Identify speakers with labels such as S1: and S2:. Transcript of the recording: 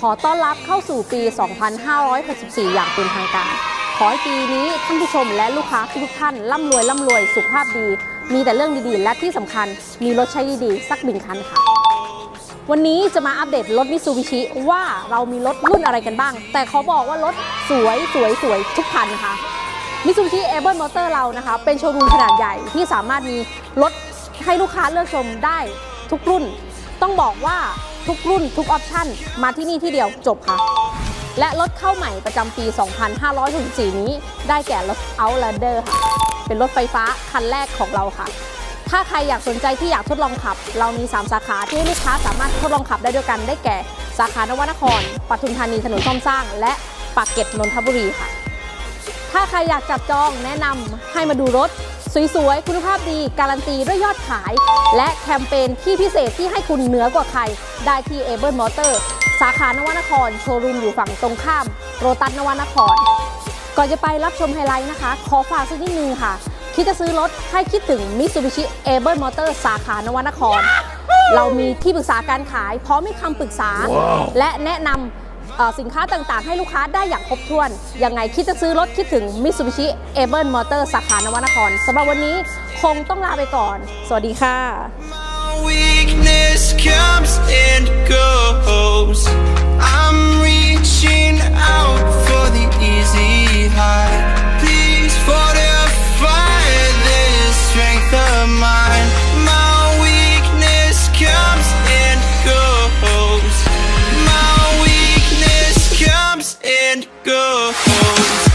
S1: ขอต้อนรับเข้าสู่ปี 2564 อย่างเป็นทางการ ขอให้ปีนี้ท่านผู้ชมและลูกค้าทุกท่านร่ำรวยร่ำรวยสุขภาพดี มีแต่เรื่องดีๆ และที่สำคัญมีรถใช้ดีๆ สักหนึ่งคันค่ะ วันนี้จะมาอัปเดตรถมิซูบิชิว่าเรามีรถรุ่นอะไรกันบ้าง แต่ขอบอกว่ารถสวยสวยสวยทุกคันนะคะมิซูบิชิเอเบิลมอเตอร์เรานะคะ เป็นโชว์รูมขนาดใหญ่ที่สามารถมีรถให้ลูกค้าเลือกชมได้ทุกรุ่น ต้องบอกว่า ทุกรุ่นทุกออปชั่น มาที่นี่ที่เดียวจบค่ะ และรถเข้าใหม่ประจำปี 2564 นี้ ได้แก่รถ Outlander ค่ะ เป็นรถไฟฟ้าคันแรกของเราค่ะ ถ้าใครอยากสนใจที่อยากทดลองขับ เรามี 3 สาขาที่ให้ลูกค้าสามารถทดลองขับได้ด้วยกันได้แก่ สาขานวนครปทุมธานีถนนซ่อมสร้าง และปากเกร็ดนนทบุรีค่ะ ถ้าใครอยากจับจองแนะนำให้มาดูรถ สวยๆ คุณภาพดีการันตีด้วยยอดขาย และแคมเปญที่พิเศษที่ให้คุณเหนือกว่าใคร ได้ที่เอเบิลมอเตอร์สาขานวนคร โชว์รูมอยู่ฝั่งตรงข้าม โรตัสนวนคร ก่อนจะไปรับชมไฮไลท์นะคะ ขอฝากสักนิดนึงค่ะ คิดจะซื้อรถให้คิดถึง Mitsubishi a b l e Motor สาขานวนคร เรามีที่ปรึกษาการขายพร้อมให้คำปรึกษา และแนะนำเอ่อ สินค้าต่างๆ ให้ลูกค้าได้อย่างครบถ้วน ยังไงคิดจะซื้อรถคิดถึง Mitsubishi a b l e Motor สาขานวนครสำหรับวันนี้คงต้องลาไปก่อน สวัสดีค่ะ
S2: phones